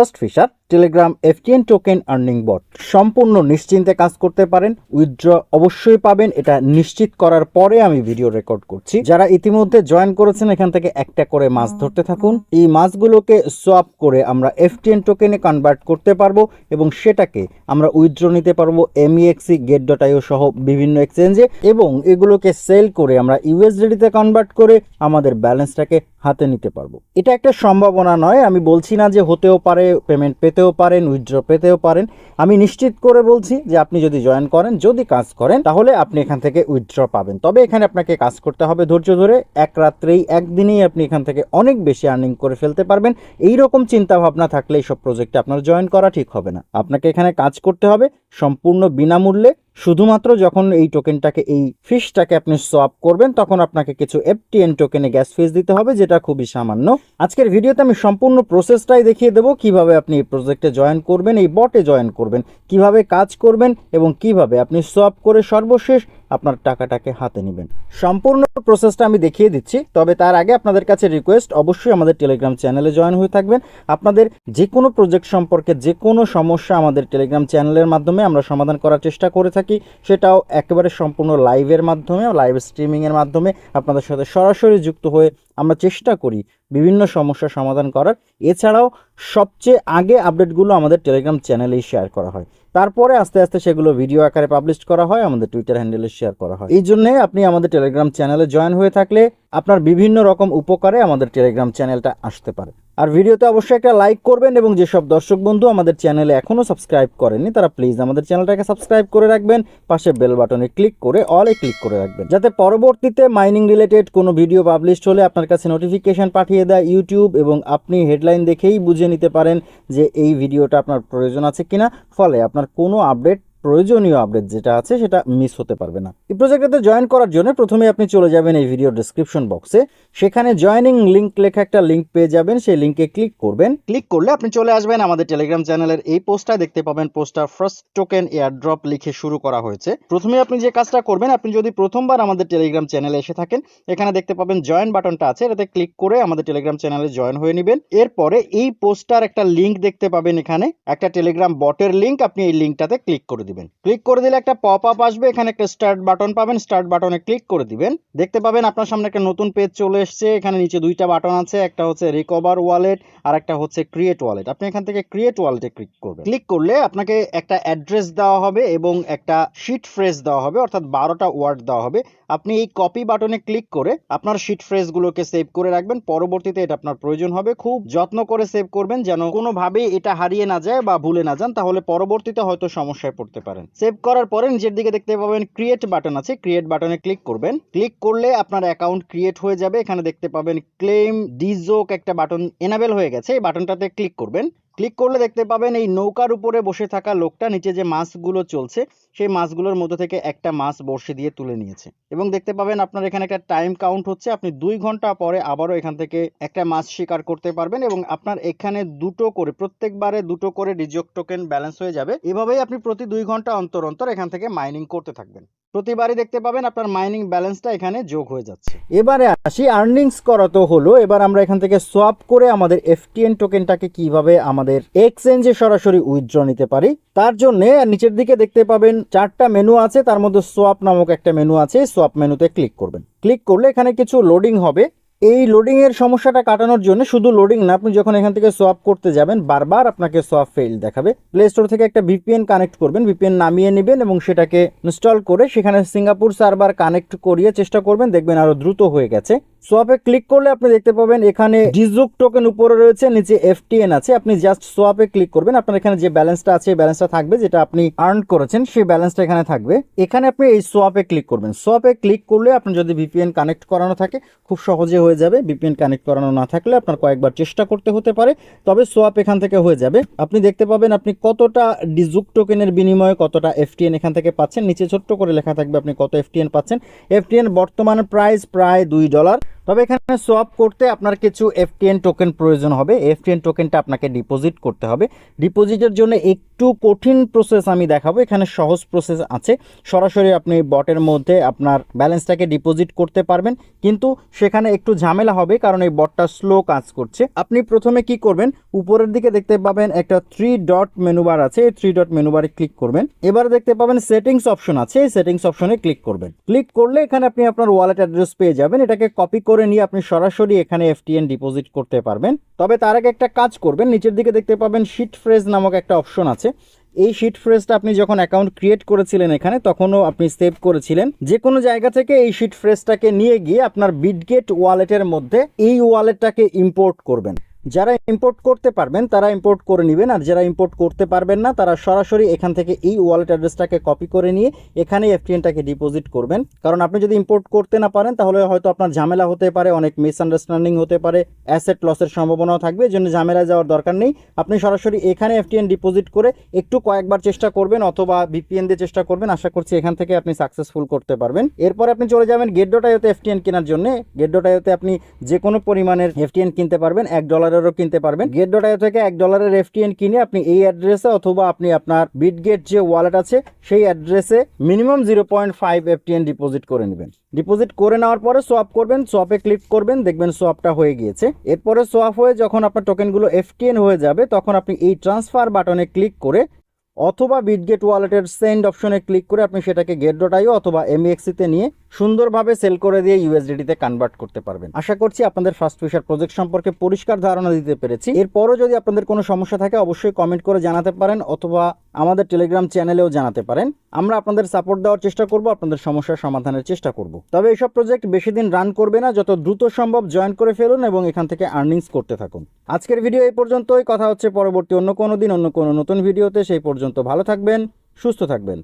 First fisher telegram FTN token earning bot সম্পূর্ণ নিশ্চিন্তে কাজ করতে পারেন। উইথড্র অবশ্যই পাবেন। এটা নিশ্চিত করার পরে আমি ভিডিও রেকর্ড করছি। যারা ইতিমধ্যে জয়েন করেছেন, এখান থেকে একটা করে মাছ ধরতে থাকুন। এই মাছগুলোকে সোয়াপ করে আমরা এফটিএন টোকেনে কনভার্ট করতে পারব এবং সেটাকে আমরা উইথড্র নিতে পারব এমইএক্সি গেট ডট আইও সহ বিভিন্ন এক্সচেঞ্জে এবং এগুলোকে সেল করে আমরা ইউএসডিতে কনভার্ট করে আমাদের ব্যালেন্সটাকে হাতে নিতে পারব। এটা একটা সম্ভাবনা নয়। আমি বলছি না যে হতেও পারে পেমেন্ট পেতেও পারেন, উইথড্র পেতেও পারেন। আমি নিশ্চিত করে বলছি যে আপনি যদি জয়েন করেন, যদি কাজ করেন, তাহলে আপনি এখান থেকে উইথড্র পাবেন। তবে এখানে আপনাকে কাজ করতে হবে ধৈর্য ধরে। এক রাত্রেই, একদিনেই আপনি এখান থেকে অনেক বেশি আর্নিং করে ফেলতে পারবেন। এই রকম চিন্তা ভাবনা থাকলে এইসব প্রজেক্টে আপনার জয়েন করা ঠিক হবে না। আপনাকে এখানে কাজ করতে হবে সম্পূর্ণ বিনামূল্যে। শুধুমাত্র যখন এই টোকেনটাকে এই ফিসটাকে আপনি সোয়াপ করবেন, তখন আপনাকে কিছু এফটিএন টোকেনে গ্যাস ফিস দিতে হবে, যেটা খুবই সামান্য। আজকের ভিডিওতে আমি সম্পূর্ণ প্রসেসটাই দেখিয়ে দেবো, কীভাবে আপনি এই প্রজেক্টে জয়েন করবেন, এই বটে জয়েন করবেন, কীভাবে কাজ করবেন এবং কীভাবে আপনি সোয়াপ করে সর্বশেষ আপনার টাকাটাকে হাতে নেবেন। সম্পূর্ণ প্রসেসটা আমি দেখিয়ে দিচ্ছি, তবে তার আগে আপনাদের কাছে রিকোয়েস্ট অবশ্যই আমাদের টেলিগ্রাম চ্যানেলে জয়েন হয়ে থাকবেন। আপনাদের যে কোনো প্রজেক্ট সম্পর্কে যে কোনো সমস্যা আমাদের টেলিগ্রাম চ্যানেলের মাধ্যমে আমরা সমাধান করার চেষ্টা করে থাকি। সেটাও একেবারে সম্পূর্ণ লাইভের মাধ্যমে লাইভ স্ট্রিমিংয়ের মাধ্যমে আপনাদের সাথে সরাসরি যুক্ত হয়ে আমরা চেষ্টা করি বিভিন্ন সমস্যা সমাধান করার। এছাড়াও সবচেয়ে আগে আপডেটগুলো আমাদের টেলিগ্রাম চ্যানেলেই শেয়ার করা হয়। তারপরে আস্তে আস্তে সেগুলো ভিডিও আকারে পাবলিশ করা হয়, আমাদের টুইটার হ্যান্ডেলে শেয়ার করা হয়। এই জন্যে আপনি আমাদের টেলিগ্রাম চ্যানেলে জয়েন হয়ে থাকলে আপনার বিভিন্ন রকম উপকারে আমাদের টেলিগ্রাম চ্যানেলটা আসতে পারে। আর ভিডিওতে অবশ্যই একটা লাইক করবেন এবং যেসব দর্শক বন্ধু আমাদের চ্যানেলে এখনও সাবস্ক্রাইব করেননি, তারা প্লিজ আমাদের চ্যানেলটাকে সাবস্ক্রাইব করে রাখবেন, পাশে বেল বাটনে ক্লিক করে অলে ক্লিক করে রাখবেন, যাতে পরবর্তীতে মাইনিং রিলেটেড কোনো ভিডিও পাবলিশ হলে আপনার কাছে নোটিফিকেশন পাঠিয়ে দেয় ইউটিউব এবং আপনি হেডলাইন দেখেই বুঝে নিতে পারেন যে এই ভিডিওটা আপনার প্রয়োজন আছে কিনা, ফলে আপনার কোনো আপডেট প্রয়োজনীয় আপডেট যেটা আছে সেটা মিস হতে পারবে না। এই প্রজেক্টটাতে জয়েন করার জন্য প্রথমে আপনি চলে যাবেন এই ভিডিও ডিসক্রিপশন বক্সে সেখানে জয়েনিং লিংক লেখা একটা লিংক পেয়ে যাবেন, সেই লিংকে ক্লিক করবেন। ক্লিক করলে আপনি চলে আসবেন আমাদের টেলিগ্রাম চ্যানেলের এই পোস্টটা দেখতে পাবেন পোস্টার ফার্স্ট টোকেন এয়ার ড্রপ লিখে শুরু করা হয়েছে। প্রথমে আপনি যে কাজটা করবেন, আপনি যদি প্রথমবার আমাদের টেলিগ্রাম চ্যানেলে এসে থাকেন, এখানে দেখতে পাবেন জয়েন বাটনটা আছে, এটাতে ক্লিক করে আমাদের টেলিগ্রাম চ্যানেলে জয়েন হয়ে নেবেন। এরপরে এই পোস্টার একটা লিঙ্ক দেখতে পাবেন এখানে। একটা টেলিগ্রাম বটের লিঙ্ক আপনি এই লিংকটাতে ক্লিক করে দিবেন। ক্লিক করে দিলে একটা পপ আপ আসবে, এখানে একটা স্টার্ট বাটন পাবেন। স্টার্ট বাটনে ক্লিক করে দিবেন। দেখতে পাবেন আপনার সামনে একটা নতুন পেজ চলে এসেছে। এখানে নিচে দুইটা বাটন আছে, একটা হচ্ছে রিকভার ওয়ালেট আর একটা হচ্ছে ক্রিয়েট ওয়ালেট আপনি এখান থেকে ক্রিয়েট ওয়ালেটে ক্লিক করবেন। ক্লিক করলে আপনাকে একটা অ্যাড্রেস দেওয়া হবে এবং একটা শিট ফ্রেজ দেওয়া হবে, অর্থাৎ বারোটা ওয়ার্ড দেওয়া হবে। আপনি এই কপি বাটনে ক্লিক করে আপনার শিট ফ্রেজগুলোকে সেভ করে রাখবেন। পরবর্তীতে এটা আপনার প্রয়োজন হবে। খুব যত্ন করে সেভ করবেন যেন কোনোভাবেই এটা হারিয়ে না যায় বা ভুলে না যান। তাহলে পরবর্তীতে হয়তো সমস্যায় পড়তে পারেন। সেভ করার পরে নিচের দিকে দেখতে পাবেন ক্রিয়েট বাটন আছে। ক্রিয়েট বাটনে ক্লিক করবেন। ক্লিক করলে আপনার অ্যাকাউন্ট ক্রিয়েট হয়ে যাবে। এখানে দেখতে পাবেন ক্লেম ডিজোক একটা বাটন এনাবেল হয়ে গেছে। এই বাটনটাতে ক্লিক করবেন। ক্লিক করলে দেখতে পাবেন এই নৌকার উপরে বসে থাকা লোকটা নিচে যে মাছগুলো চলছে, সেই মাছগুলোর মধ্যে থেকে একটা মাছ বর্ষে দিয়ে তুলে নিয়েছে। এবং দেখতে পাবেন আপনার এখানে একটা টাইম কাউন্ট হচ্ছে, আপনি দুই ঘণ্টা পরে আবারও এখান থেকে একটা মাছ শিকার করতে পারবেন এবং আপনার এখানে দুটো করে, প্রত্যেকবারে দুটো করে ডিজক টোকেন ব্যালেন্স হয়ে যাবে। এভাবেই আপনি প্রতি দুই ঘণ্টা অন্তর অন্তর এখান থেকে মাইনিং করতে থাকবেন। প্রতিবারই দেখতে পাবেন আপনার মাইনিং ব্যালেন্সটা এখানে যোগ হয়ে যাচ্ছে। এবারে আসি আর্নিংস করা তো হলো। এবার আমরা এখান থেকে সোয়াপ করে আমাদের এফটিএন টোকেনটাকে কীভাবে আমাদের এক্সচেঞ্জে সরাসরি উইথড্র নিতে পারি, তার জন্য নিচের দিকে দেখতে পাবেন চারটা মেনু আছে, তার মধ্যে সোয়াপ নামক একটা মেনু আছে সোয়াপ মেনুতে ক্লিক করবেন। ক্লিক করলে এখানে কিছু লোডিং হবে। এই লোডিংয়ের সমস্যাটা কাটানোর জন্য শুধু লোডিং না, আপনি যখন এখান থেকে সোয়াপ করতে যাবেন, বারবার আপনাকে সোয়াপ ফেল দেখাবে। প্লে স্টোর থেকে একটা ভিপিএন কানেক্ট করবেন ভিপিএন নামিয়ে নেবেন এবং সেটাকে ইনস্টল করে সেখানে সিঙ্গাপুর সার্ভার কানেক্ট করিয়ে চেষ্টা করবেন, দেখবেন আরও দ্রুত হয়ে গেছে। সোয়াপে ক্লিক করলে আপনি দেখতে পাবেন এখানে ডিজুক টোকেন উপরে রয়েছে, নিচে এফটিএন আছে। আপনি জাস্ট সোয়াপে ক্লিক করবেন। আপনার এখানে যে ব্যালেন্সটা আছে ব্যালেন্সটা থাকবে যেটা আপনি আর্ন করেছেন, সেই ব্যালেন্সটা এখানে থাকবে। এখানে আপনি এই সোয়াপে ক্লিক করবেন। সোয়াপে ক্লিক করলে আপনি যদি ভিপিএন কানেক্ট করানো থাকে, খুব সহজে হয়ে যাবে। ভিপিএন কানেক্ট করানো না থাকলে আপনার কয়েকবার চেষ্টা করতে হতে পারে। তবে সোয়াপ এখান থেকে হয়ে যাবে। আপনি দেখতে পাবেন আপনি কতটা ডিজুক টোকেনের বিনিময়ে কতটা এফটিএন এখান থেকে পাচ্ছেন। নিচে ছোট্ট করে লেখা থাকবে আপনি কত এফটিএন পাচ্ছেন। এফটিএন বর্তমান প্রাইস প্রায় দুই ডলার তবে এখানে সোয়াপ করতে আপনার কিছু এফটিএন টোকেন প্রয়োজন হবে। এফটিএন টোকেনটা আপনাকে ডিপোজিট করতে হবে। ডিপোজিটের জন্য একটু কঠিন প্রসেস আমি দেখাবো। এখানে সহজ প্রসেস আছে। সরাসরি আপনি বটের মধ্যে আপনার ব্যালেন্সটাকে ডিপোজিট করতে পারবেন। কিন্তু সেখানে একটু ঝামেলা হবে কারণ এই বটটা স্লো কাজ করছে। আপনি প্রথমে কি করবেন? উপরের দিকে দেখতে পাবেন একটা থ্রি ডট মেনু বার আছে। এই থ্রি ডট মেনু বারে ক্লিক করবেন। এবার দেখতে পাবেন সেটিংস অপশন আছে। এই সেটিংস অপশনে ক্লিক করবেন। ক্লিক করলে এখানে আপনি আপনার ওয়ালেট অ্যাড্রেস পেয়ে যাবেন। এটাকে কপি করে নিয়ে আপনি সরাসরি এখানে এফটিএন ডিপোজিট করতে পারবেন। তবে তার আগে একটা কাজ করবেন, নিচের দিকে দেখতে পাবেন শিট ফ্রেজ নামক একটা অপশন আছে। এই শিট ফ্রেজটা আপনি যখন অ্যাকাউন্ট ক্রিয়েট করেছিলেন এখানে, তখনও আপনি সেভ করেছিলেন। যে কোনো জায়গা থেকে এই শিট ফ্রেজটাকে নিয়ে গিয়ে আপনার বিডগেট ওয়ালেটের মধ্যে এই ওয়ালেটটাকে ইম্পোর্ট করবেন। যারা ইম্পোর্ট করতে পারবেন, তারা ইম্পোর্ট করে নেবেন, আর যারা ইম্পোর্ট করতে পারবেন না, তারা সরাসরি এখান থেকে এই ওয়ালেট অ্যাড্রেসটাকে কপি করে নিয়ে এখানে এফটিএনটাকে ডিপোজিট করবেন। কারণ আপনি যদি ইম্পোর্ট করতে না পারেন, তাহলে হয়তো আপনার ঝামেলা হতে পারে, অনেক মিসআন্ডারস্ট্যান্ডিং হতে পারে অ্যাসেট লসের সম্ভাবনাও থাকবে জন্য ঝামেলা যাওয়ার দরকার নেই। আপনি সরাসরি এখানে এফটিএন ডিপোজিট করে একটু কয়েকবার চেষ্টা করবেন, অথবা ভিপিএন দিয়ে চেষ্টা করবেন, আশা করছি এখান থেকে আপনি সাকসেসফুল করতে পারবেন। এরপর আপনি চলে যাবেন গেট ডট আইওতে এফটিএন কেনার জন্য। গেট ডট আইওতে আপনি যে কোনো পরিমাণের এফটিএন কিনতে পারবেন, এক ডলারেরও কিনতে পারবেন। গেট ডট থেকে এক ডলারের এফটিএন কিনে আপনি এই অ্যাড্রেসে অথবা আপনি আপনার বিটগেট যে ওয়ালেট আছে, সেই অ্যাড্রেসে minimum zero point five FTN deposit করে নেবেন। ডিপোজিট করে নেওয়ার পরে সোয়াপ করবেন সোয়াপে ক্লিক করবেন, দেখবেন সোয়াপটা হয়ে গিয়েছে। এরপরে সোয়াপ হয়ে যখন আপনার টোকেনগুলো এফটিএন হয়ে যাবে, তখন আপনি এই ট্রান্সফার বাটনে ক্লিক করে অথবা বিটগেট ওয়ালেটের সেন্ড অপশনে ক্লিক করে আপনি সেটাকে গেট ডট আইও অথবা এমএক্সিতে নিয়ে সুন্দরভাবে সেল করে দিয়ে ইউএসডিটিতে কনভার্ট করতে পারবেন। আশা করছি আপনাদের ফার্স্ট ফিশার প্রজেক্ট সম্পর্কে পরিষ্কার ধারণা দিতে পেরেছি। এরপরও যদি আপনাদের কোনো সমস্যা থাকে, অবশ্যই কমেন্ট করে জানাতে পারেন অথবা আমাদের টেলিগ্রাম চ্যানেলেও জানাতে পারেন। আমরা আপনাদের সাপোর্ট দেওয়ার চেষ্টা করব, আপনাদের সমস্যার সমাধানের চেষ্টা করব। তবে এইসব প্রজেক্ট বেশি দিন রান করবে না, যত দ্রুত সম্ভব জয়েন করে ফেলুন এবং এখান থেকে আর্নিংস করতে থাকুন। আজকের ভিডিও এই পর্যন্তই, কথা হচ্ছে পরবর্তী অন্য কোনো দিন, অন্য কোনো নতুন ভিডিওতে সেই পর্যন্ত ভালো থাকবেন, সুস্থ থাকবেন।